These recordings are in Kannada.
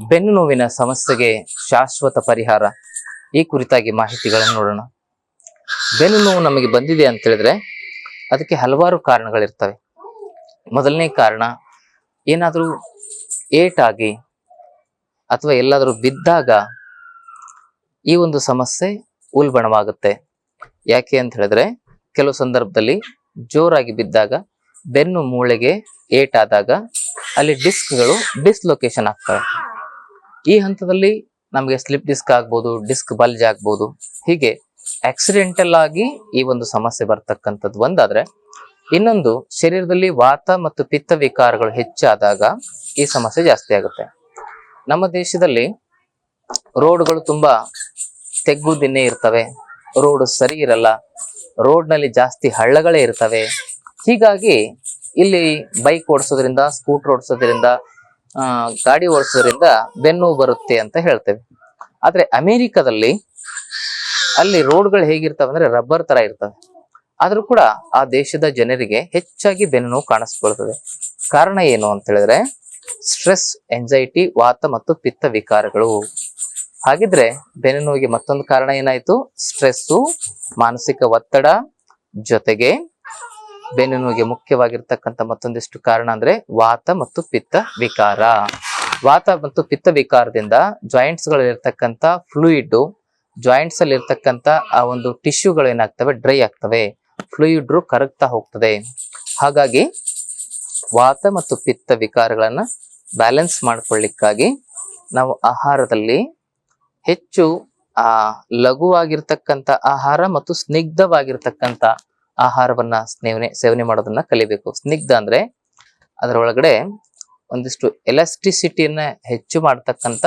ಬೆನ್ನು ನೋವಿನ ಸಮಸ್ಯೆಗೆ ಶಾಶ್ವತ ಪರಿಹಾರ. ಈ ಕುರಿತಾಗಿ ಮಾಹಿತಿಗಳನ್ನು ನೋಡೋಣ. ಬೆನ್ನು ನೋವು ನಮಗೆ ಬಂದಿದೆ ಅಂತ ಹೇಳಿದ್ರೆ ಅದಕ್ಕೆ ಹಲವಾರು ಕಾರಣಗಳಿರ್ತವೆ. ಮೊದಲನೇ ಕಾರಣ, ಏನಾದರೂ ಏಟಾಗಿ ಅಥವಾ ಎಲ್ಲಾದರೂ ಬಿದ್ದಾಗ ಈ ಒಂದು ಸಮಸ್ಯೆ ಉಲ್ಬಣವಾಗುತ್ತೆ. ಯಾಕೆ ಅಂತ ಹೇಳಿದ್ರೆ, ಕೆಲವು ಸಂದರ್ಭದಲ್ಲಿ ಜೋರಾಗಿ ಬಿದ್ದಾಗ ಬೆನ್ನು ಮೂಳೆಗೆ ಏಟಾದಾಗ ಅಲ್ಲಿ ಡಿಸ್ಕ್ಗಳು ಡಿಸ್ಲೊಕೇಶನ್ ಆಗ್ತವೆ. ಈ ಹಂತದಲ್ಲಿ ನಮಗೆ ಸ್ಲಿಪ್ ಡಿಸ್ಕ್ ಆಗ್ಬೋದು ಡಿಸ್ಕ್ ಬಲ್ಜ್ ಆಗ್ಬೋದು. ಹೀಗೆ ಆಕ್ಸಿಡೆಂಟಲ್ ಆಗಿ ಈ ಒಂದು ಸಮಸ್ಯೆ ಬರ್ತಕ್ಕಂಥದ್ದು ಒಂದಾದ್ರೆ ಇನ್ನೊಂದು ಶರೀರದಲ್ಲಿ ವಾತ ಮತ್ತು ಪಿತ್ತ ವಿಕಾರಗಳು ಹೆಚ್ಚಾದಾಗ ಈ ಸಮಸ್ಯೆ ಜಾಸ್ತಿ ಆಗುತ್ತೆ. ನಮ್ಮ ದೇಶದಲ್ಲಿ ರೋಡ್ಗಳು ತುಂಬಾ ತೆಗ್ಗು ದಿನ್ನೇ ಇರ್ತವೆ. ರೋಡ್ ಸರಿ ಇರಲ್ಲ. ರೋಡ್ನಲ್ಲಿ ಜಾಸ್ತಿ ಹಳ್ಳಗಳೇ ಇರ್ತವೆ. ಹೀಗಾಗಿ ಇಲ್ಲಿ ಬೈಕ್ ಓಡಿಸೋದ್ರಿಂದ ಸ್ಕೂಟರ್ ಓಡಿಸೋದ್ರಿಂದ ಆ, ಗಾಡಿ ಓಡಿಸೋದ್ರಿಂದ ಬೆನ್ನು ಬರುತ್ತೆ ಅಂತ ಹೇಳ್ತೇವೆ. ಆದ್ರೆ ಅಮೆರಿಕದಲ್ಲಿ ಅಲ್ಲಿ ರೋಡ್ಗಳು ಹೇಗಿರ್ತವೆ ಅಂದ್ರೆ ರಬ್ಬರ್ ತರ ಇರ್ತವೆ. ಆದ್ರೂ ಕೂಡ ಆ ದೇಶದ ಜನರಿಗೆ ಹೆಚ್ಚಾಗಿ ಬೆನ್ನು ನೋವು ಕಾಣಿಸ್ಕೊಳ್ತದೆ. ಕಾರಣ ಏನು ಅಂತ ಹೇಳಿದ್ರೆ ಸ್ಟ್ರೆಸ್ ಎಂಜೈಟಿ ವಾತ ಮತ್ತು ಪಿತ್ತ ವಿಕಾರಗಳು. ಹಾಗಿದ್ರೆ ಬೆನ್ನು ನೋವಿಗೆ ಮತ್ತೊಂದು ಕಾರಣ ಏನಾಯ್ತು? ಸ್ಟ್ರೆಸ್ಸು ಮಾನಸಿಕ ಒತ್ತಡ ಜೊತೆಗೆ ಬೆನ್ನು ನೋವಿಗೆ ಮುಖ್ಯವಾಗಿರ್ತಕ್ಕಂಥ ಮತ್ತೊಂದಿಷ್ಟು ಕಾರಣ ಅಂದ್ರೆ ವಾತ ಮತ್ತು ಪಿತ್ತ ವಿಕಾರ. ವಾತ ಮತ್ತು ಪಿತ್ತ ವಿಕಾರದಿಂದ ಜಾಯಿಂಟ್ಸ್ ಗಳಲ್ಲಿರ್ತಕ್ಕಂಥ ಫ್ಲೂಯಿಡ್ ಜಾಯಿಂಟ್ಸ್ ಅಲ್ಲಿ ಇರ್ತಕ್ಕಂಥ ಆ ಒಂದು ಟಿಶ್ಯೂಗಳು ಏನಾಗ್ತವೆ? ಡ್ರೈ ಆಗ್ತವೆ. ಫ್ಲೂಯಿಡ್ ಕರಗ್ತಾ ಹೋಗ್ತದೆ. ಹಾಗಾಗಿ ವಾತ ಮತ್ತು ಪಿತ್ತ ವಿಕಾರಗಳನ್ನ ಬ್ಯಾಲೆನ್ಸ್ ಮಾಡ್ಕೊಳ್ಳಿಕ್ಕಾಗಿ ನಾವು ಆಹಾರದಲ್ಲಿ ಹೆಚ್ಚು ಆ ಲಘುವಾಗಿರ್ತಕ್ಕಂಥ ಆಹಾರ ಮತ್ತು ಸ್ನಿಗ್ಧವಾಗಿರ್ತಕ್ಕಂಥ ಆಹಾರವನ್ನ ಸೇವನೆ ಸೇವನೆ ಮಾಡೋದನ್ನ ಕಲಿಬೇಕು. ಸ್ನಿಗ್ಧ ಅಂದ್ರೆ ಅದರೊಳಗಡೆ ಒಂದಿಷ್ಟು ಎಲಾಸ್ಟಿಸಿಟಿಯನ್ನ ಹೆಚ್ಚು ಮಾಡತಕ್ಕಂತ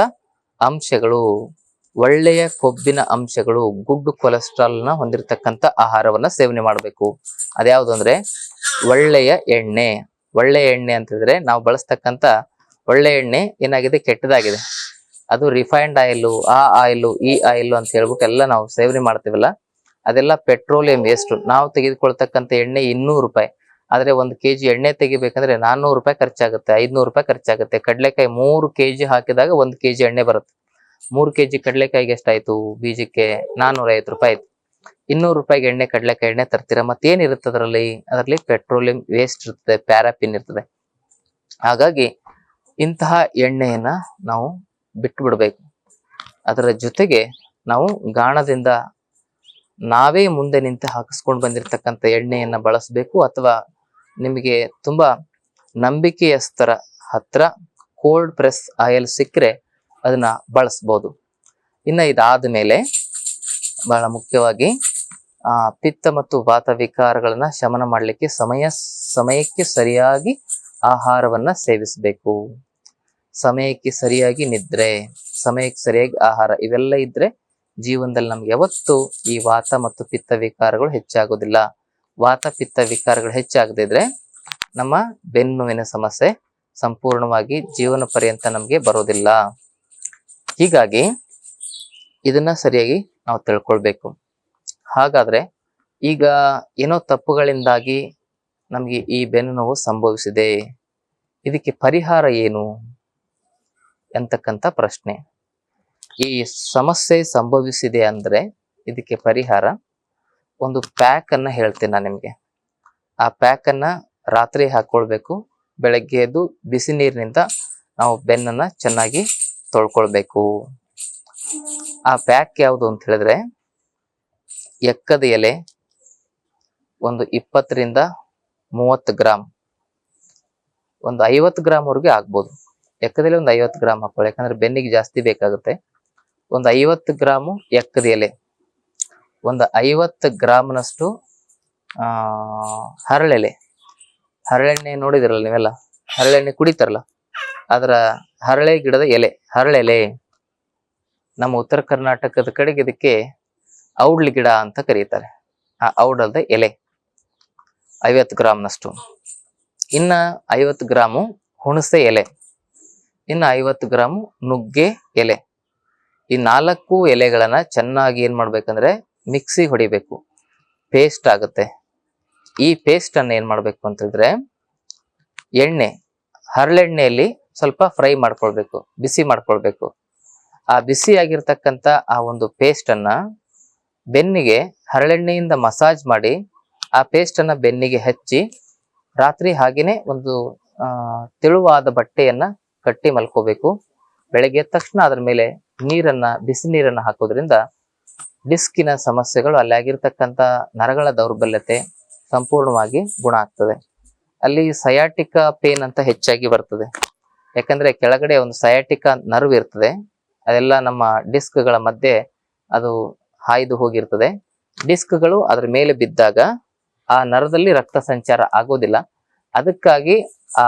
ಅಂಶಗಳು, ಒಳ್ಳೆಯ ಕೊಬ್ಬಿನ ಅಂಶಗಳು ಗುಡ್ ಕೊಲೆಸ್ಟ್ರಾಲ್ನ ಹೊಂದಿರತಕ್ಕಂಥ ಆಹಾರವನ್ನ ಸೇವನೆ ಮಾಡಬೇಕು. ಅದ್ಯಾವುದು ಅಂದ್ರೆ ಒಳ್ಳೆಯ ಎಣ್ಣೆ. ಒಳ್ಳೆಯ ಎಣ್ಣೆ ಅಂತಂದ್ರೆ ನಾವು ಬಳಸ್ತಕ್ಕಂಥ ಒಳ್ಳೆಯ ಎಣ್ಣೆ ಏನಾಗಿದೆ? ಕೆಟ್ಟದಾಗಿದೆ. ಅದು ರಿಫೈನ್ಡ್ ಆಯಿಲ್ ಆ ಆಯಿಲ್ ಈ ಆಯಿಲ್ ಅಂತ ಹೇಳ್ಬಿಟ್ಟು ಎಲ್ಲ ನಾವು ಸೇವನೆ ಮಾಡ್ತೀವಲ್ಲ ಅದೆಲ್ಲ ಪೆಟ್ರೋಲಿಯಂ ವೇಸ್ಟ್ ನಾವು ತೆಗೆದುಕೊಳ್ತಕ್ಕಂಥ ಎಣ್ಣೆ ಇನ್ನೂರು ರೂಪಾಯಿ. ಆದರೆ ಒಂದು ಕೆ ಜಿ ಎಣ್ಣೆ ತೆಗಿಬೇಕಂದ್ರೆ ನಾನ್ನೂರು ರೂಪಾಯಿ ಖರ್ಚಾಗುತ್ತೆ, ಐದುನೂರು ರೂಪಾಯಿ ಖರ್ಚಾಗುತ್ತೆ. ಕಡಲೆಕಾಯಿ ಮೂರು ಕೆ ಜಿ ಹಾಕಿದಾಗ ಒಂದು ಕೆ ಜಿ ಎಣ್ಣೆ ಬರುತ್ತೆ. ಮೂರು ಕೆ ಜಿ ಕಡಲೆಕಾಯಿಗೆ ಎಷ್ಟಾಯ್ತು? ಬೀಜಕ್ಕೆ ನಾನ್ನೂರ ಐವತ್ತು ರೂಪಾಯಿ ಆಯ್ತು. ಇನ್ನೂರು ರೂಪಾಯಿಗೆ ಎಣ್ಣೆ, ಕಡಲೆಕಾಯಿ ಎಣ್ಣೆ ತರ್ತೀರಾ? ಮತ್ತೇನಿರುತ್ತೆ ಅದರಲ್ಲಿ? ಅದರಲ್ಲಿ ಪೆಟ್ರೋಲಿಯಂ ವೇಸ್ಟ್ ಇರ್ತದೆ ಪ್ಯಾರಾಪಿನ್ ಇರ್ತದೆ. ಹಾಗಾಗಿ ಇಂತಹ ಎಣ್ಣೆಯನ್ನ ನಾವು ಬಿಟ್ಟು ಬಿಡಬೇಕು ಅದರ ಜೊತೆಗೆ ನಾವು ಗಾಣದಿಂದ ನಾವೇ ಮುಂದೆ ನಿಂತು ಹಾಕಿಸ್ಕೊಂಡು ಬಂದಿರತಕ್ಕಂಥ ಎಣ್ಣೆಯನ್ನ ಬಳಸಬೇಕು ಅಥವಾ ನಿಮಗೆ ತುಂಬಾ ನಂಬಿಕೆಯಸ್ತರ ಹತ್ರ ಕೋಲ್ಡ್ ಪ್ರೆಸ್ ಆಯಿಲ್ ಸಿಕ್ಕರೆ ಅದನ್ನ ಬಳಸ್ಬೋದು. ಇನ್ನು ಇದಾದ ಮೇಲೆ ಬಹಳ ಮುಖ್ಯವಾಗಿ ಪಿತ್ತ ಮತ್ತು ವಾತ ವಿಕಾರಗಳನ್ನ ಶಮನ ಮಾಡಲಿಕ್ಕೆ ಸಮಯ, ಸಮಯಕ್ಕೆ ಸರಿಯಾಗಿ ಆಹಾರವನ್ನ ಸೇವಿಸಬೇಕು. ಸಮಯಕ್ಕೆ ಸರಿಯಾಗಿ ನಿದ್ರೆ, ಸಮಯಕ್ಕೆ ಸರಿಯಾಗಿ ಆಹಾರ ಇವೆಲ್ಲ ಇದ್ರೆ ಜೀವನದಲ್ಲಿ ನಮ್ಗೆ ಯಾವತ್ತು ಈ ವಾತ ಮತ್ತು ಪಿತ್ತ ವಿಕಾರಗಳು ಹೆಚ್ಚಾಗೋದಿಲ್ಲ ವಾತ, ಪಿತ್ತ ವಿಕಾರಗಳು ಹೆಚ್ಚಾಗದಿದ್ರೆ ನಮ್ಮ ಬೆನ್ನುವಿನ ಸಮಸ್ಯೆ ಸಂಪೂರ್ಣವಾಗಿ ಜೀವನ ಪರ್ಯಂತ ನಮಗೆ ಬರೋದಿಲ್ಲ ಹೀಗಾಗಿ ಇದನ್ನ ಸರಿಯಾಗಿ ನಾವು ತಿಳ್ಕೊಳ್ಬೇಕು. ಹಾಗಾದ್ರೆ ಈಗ ಏನೋ ತಪ್ಪುಗಳಿಂದಾಗಿ ನಮಗೆ ಈ ಬೆನ್ನು ನೋವು ಸಂಭವಿಸಿದೆ. ಇದಕ್ಕೆ ಪರಿಹಾರ ಏನು? ಎಂತಕ್ಕಂಥ ಪ್ರಶ್ನೆ. ಈ ಸಮಸ್ಯೆ ಸಂಭವಿಸಿದೆ ಅಂದ್ರೆ ಇದಕ್ಕೆ ಪರಿಹಾರ ಒಂದು ಪ್ಯಾಕ್ ಅನ್ನ ಹೇಳ್ತೇನೆ ನಾನು ನಿಮಗೆ. ಆ ಪ್ಯಾಕ್ ಅನ್ನ ರಾತ್ರಿ ಹಾಕೊಳ್ಬೇಕು, ಬೆಳಗ್ಗೆ ಎದ್ದು ಬಿಸಿ ನೀರಿನಿಂದ ನಾವು ಬೆನ್ನನ್ನ ಚೆನ್ನಾಗಿ ತೊಳ್ಕೊಳ್ಬೇಕು. ಆ ಪ್ಯಾಕ್ ಯಾವುದು ಅಂತ ಹೇಳಿದ್ರೆ, ಎಕ್ಕದ ಎಲೆ ಒಂದು ಇಪ್ಪತ್ತರಿಂದ ಮೂವತ್ತು ಗ್ರಾಮ್ ಒಂದು ಐವತ್ತು ಗ್ರಾಮ್ವರೆಗೆ ಆಗ್ಬೋದು. ಎಕ್ಕದಲ್ಲಿ ಒಂದು ಐವತ್ತು ಗ್ರಾಮ್ ಹಾಕೊಳ್ಳಿ ಯಾಕಂದ್ರೆ ಬೆನ್ನಿಗೆ ಜಾಸ್ತಿ ಬೇಕಾಗುತ್ತೆ. ಒಂದು ಐವತ್ತು ಗ್ರಾಮು ಎಕ್ಕದ ಎಲೆ. ಒಂದು ಐವತ್ತು ಗ್ರಾಮ್ನಷ್ಟು ಹರಳೆಲೆ. ಹರಳೆಣ್ಣೆ ನೋಡಿದಿರಲ್ಲ ನೀವೆಲ್ಲ? ಹರಳೆಣ್ಣೆ ಕುಡಿತಾರಲ್ಲ? ಅದರ ಹರಳೆ ಗಿಡದ ಎಲೆ, ಹರಳೆಲೆ. ನಮ್ಮ ಉತ್ತರ ಕರ್ನಾಟಕದ ಕಡೆಗೆ ಇದಕ್ಕೆ ಔಡ್ಲಿ ಗಿಡ ಅಂತ ಕರೀತಾರೆ. ಆ ಔಡಲ್ದ ಎಲೆ. ಐವತ್ತು ಗ್ರಾಮ್ನಷ್ಟು. ಇನ್ನ ಐವತ್ತು ಗ್ರಾಮು ಹುಣಸೆ ಎಲೆ. ಇನ್ನು ಐವತ್ತು ಗ್ರಾಮು ನುಗ್ಗೆ ಎಲೆ. ಈ ನಾಲ್ಕು ಎಲೆಗಳನ್ನ ಚೆನ್ನಾಗಿ ಏನ್ ಮಾಡ್ಬೇಕಂದ್ರೆ ಮಿಕ್ಸಿ ಹೊಡಿಬೇಕು. ಪೇಸ್ಟ್ ಆಗುತ್ತೆ. ಈ ಪೇಸ್ಟ್ ಅನ್ನ ಏನ್ ಮಾಡ್ಬೇಕು ಅಂತಂದ್ರೆ ಎಣ್ಣೆ, ಹರಳೆಣ್ಣೆಯಲ್ಲಿ ಸ್ವಲ್ಪ ಫ್ರೈ ಮಾಡ್ಕೊಳ್ಬೇಕು, ಬಿಸಿ ಮಾಡ್ಕೊಳ್ಬೇಕು. ಆ ಬಿಸಿ ಆಗಿರ್ತಕ್ಕಂಥ ಆ ಒಂದು ಪೇಸ್ಟ್ ಅನ್ನ ಬೆನ್ನಿಗೆ ಹರಳೆಣ್ಣೆಯಿಂದ ಮಸಾಜ್ ಮಾಡಿ ಆ ಪೇಸ್ಟ್ ಅನ್ನ ಬೆನ್ನಿಗೆ ಹಚ್ಚಿ ರಾತ್ರಿ ಹಾಗೇನೆ ಒಂದು ತೆಳುವಾದ ಬಟ್ಟೆಯನ್ನ ಕಟ್ಟಿ ಮಲ್ಕೋಬೇಕು. ಬೆಳಗ್ಗೆ ತಕ್ಷಣ ಅದ್ರ ಮೇಲೆ ನೀರನ್ನ, ಬಿಸಿ ನೀರನ್ನ ಹಾಕೋದ್ರಿಂದ ಡಿಸ್ಕಿನ ಸಮಸ್ಯೆಗಳು ಅಲ್ಲಿ ಆಗಿರ್ತಕ್ಕಂಥ ನರಗಳ ದೌರ್ಬಲ್ಯತೆ ಸಂಪೂರ್ಣವಾಗಿ ಗುಣ ಆಗ್ತದೆ. ಅಲ್ಲಿ ಸಯಾಟಿಕ ಪೇನ್ ಅಂತ ಹೆಚ್ಚಾಗಿ ಬರ್ತದೆ. ಯಾಕಂದ್ರೆ ಕೆಳಗಡೆ ಒಂದು ಸಯಾಟಿಕ ನರ್ವ್ ಇರ್ತದೆ. ಅದೆಲ್ಲ ನಮ್ಮ ಡಿಸ್ಕ್ಗಳ ಮಧ್ಯೆ ಅದು ಹಾಯ್ದು ಹೋಗಿರ್ತದೆ. ಡಿಸ್ಕ್ಗಳು ಅದ್ರ ಮೇಲೆ ಬಿದ್ದಾಗ ಆ ನರದಲ್ಲಿ ರಕ್ತ ಸಂಚಾರ ಆಗೋದಿಲ್ಲ. ಅದಕ್ಕಾಗಿ ಆ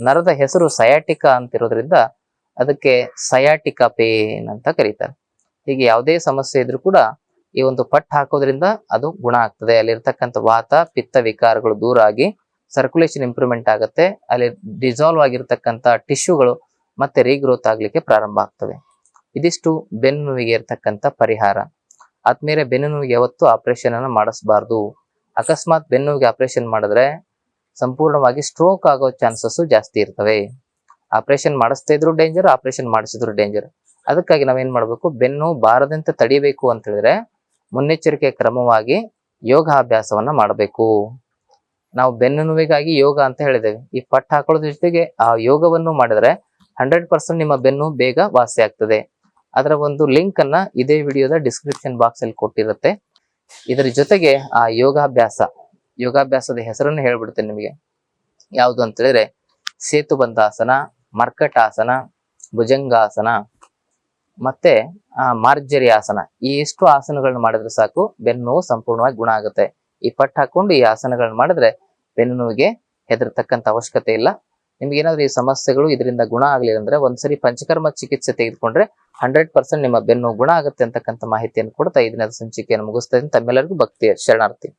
ನರದ ಹೆಸರು ಸಯಾಟಿಕ ಅಂತಿರೋದ್ರಿಂದ ಅದಕ್ಕೆ ಸಯಾಟಿಕ ಪೇನ್ ಅಂತ ಕರೀತಾರೆ. ಹೀಗೆ ಯಾವುದೇ ಸಮಸ್ಯೆ ಇದ್ರೂ ಕೂಡ ಈ ಒಂದು ಪಟ್ ಹಾಕೋದ್ರಿಂದ ಅದು ಗುಣ ಆಗ್ತದೆ. ಅಲ್ಲಿರ್ತಕ್ಕಂಥ ವಾತ, ಪಿತ್ತ ವಿಕಾರಗಳು ದೂರ ಆಗಿ ಸರ್ಕ್ಯುಲೇಷನ್ ಇಂಪ್ರೂವ್ಮೆಂಟ್ ಆಗುತ್ತೆ. ಅಲ್ಲಿ ಡಿಸಾಲ್ವ್ ಆಗಿರ್ತಕ್ಕಂಥ ಟಿಶ್ಯೂಗಳು ಮತ್ತೆ ರೀಗ್ರೋತ್ ಆಗ್ಲಿಕ್ಕೆ ಪ್ರಾರಂಭ ಆಗ್ತವೆ. ಇದಿಷ್ಟು ಬೆನ್ನು ನೋವಿಗೆ ಇರ್ತಕ್ಕಂಥ ಪರಿಹಾರ. ಆದ್ಮೇಲೆ ಬೆನ್ನು ನೋವಿಗೆ ಯಾವತ್ತೂ ಆಪರೇಷನ್ ಅನ್ನು ಮಾಡಿಸಬಾರ್ದು. ಅಕಸ್ಮಾತ್ ಬೆನ್ನು ನೋವಿಗೆ ಆಪರೇಷನ್ ಮಾಡಿದ್ರೆ ಸಂಪೂರ್ಣವಾಗಿ ಸ್ಟ್ರೋಕ್ ಆಗೋ ಚಾನ್ಸಸ್ ಜಾಸ್ತಿ ಇರ್ತವೆ. ಆಪರೇಷನ್ ಮಾಡಿಸ್ತಾ ಇದ್ರು ಡೇಂಜರ್ ಆಪರೇಷನ್ ಮಾಡಿಸಿದ್ರು ಡೇಂಜರ್ ಅದಕ್ಕಾಗಿ ನಾವೇನ್ ಮಾಡ್ಬೇಕು? ಬೆನ್ನು ಬಾರದಂತೆ ತಡಿಬೇಕು ಅಂತ ಹೇಳಿದ್ರೆ ಮುನ್ನೆಚ್ಚರಿಕೆ ಕ್ರಮವಾಗಿ ಯೋಗಾಭ್ಯಾಸವನ್ನ ಮಾಡಬೇಕು. ನಾವು ಬೆನ್ನು ನೋವಿಗಾಗಿ ಯೋಗ ಅಂತ ಹೇಳಿದ್ದೇವೆ ಈ ಪಟ್ ಹಾಕೊಳ್ಳೋದ್ರ ಜೊತೆಗೆ ಆ ಯೋಗವನ್ನು ಮಾಡಿದ್ರೆ ಹಂಡ್ರೆಡ್ ಪರ್ಸೆಂಟ್ ನಿಮ್ಮ ಬೆನ್ನು ಬೇಗ ವಾಸಿ ಆಗ್ತದೆ. ಅದರ ಒಂದು ಲಿಂಕ್ ಅನ್ನ ಇದೇ ವಿಡಿಯೋದ ಡಿಸ್ಕ್ರಿಪ್ಷನ್ ಬಾಕ್ಸ್ ಅಲ್ಲಿ ಕೊಟ್ಟಿರುತ್ತೆ. ಇದರ ಜೊತೆಗೆ ಆ ಯೋಗಾಭ್ಯಾಸ, ಯೋಗಾಭ್ಯಾಸದ ಹೆಸರನ್ನು ಹೇಳ್ಬಿಡ್ತೇನೆ ನಿಮಗೆ. ಯಾವುದು ಅಂತ ಹೇಳಿದ್ರೆ ಸೇತುಬಂಧಾಸನ ಮರ್ಕಟಾಸನ, ಭುಜಂಗಾಸನ ಮತ್ತೆ, ಆ ಮಾರ್ಜರಿ ಆಸನ ಈ ಎಷ್ಟು ಆಸನಗಳನ್ನ ಮಾಡಿದ್ರೆ ಸಾಕು, ಬೆನ್ನು ಸಂಪೂರ್ಣವಾಗಿ ಗುಣ ಆಗುತ್ತೆ. ಈ ಪಟ್ಟು ಹಾಕೊಂಡು ಈ ಆಸನಗಳನ್ನ ಮಾಡಿದ್ರೆ ಬೆನ್ನು ನೋವಿಗೆ ಹೆದರ್ತಕ್ಕಂಥ ಅವಶ್ಯಕತೆ ಇಲ್ಲ. ನಿಮ್ಗೆ ಏನಾದ್ರು ಈ ಸಮಸ್ಯೆಗಳು ಇದರಿಂದ ಗುಣ ಆಗಲಿಲ್ಲ ಅಂದ್ರೆ ಒಂದ್ಸರಿ ಪಂಚಕರ್ಮ ಚಿಕಿತ್ಸೆ ತೆಗೆದುಕೊಂಡ್ರೆ ಹಂಡ್ರೆಡ್ ಪರ್ಸೆಂಟ್ ನಿಮ್ಮ ಬೆನ್ನು ಗುಣ ಆಗುತ್ತೆ ಅಂತಕ್ಕಂಥ ಮಾಹಿತಿಯನ್ನು ಕೊಡ್ತಾ ಇದನ್ನ ಸಂಚಿಕೆಯನ್ನು ಮುಗಿಸ್ತಾ ಇದ್ದೀನಿ ತಮ್ಮೆಲ್ಲರಿಗೂ ಭಕ್ತಿಯ ಶರಣಾರ್ಥಿ.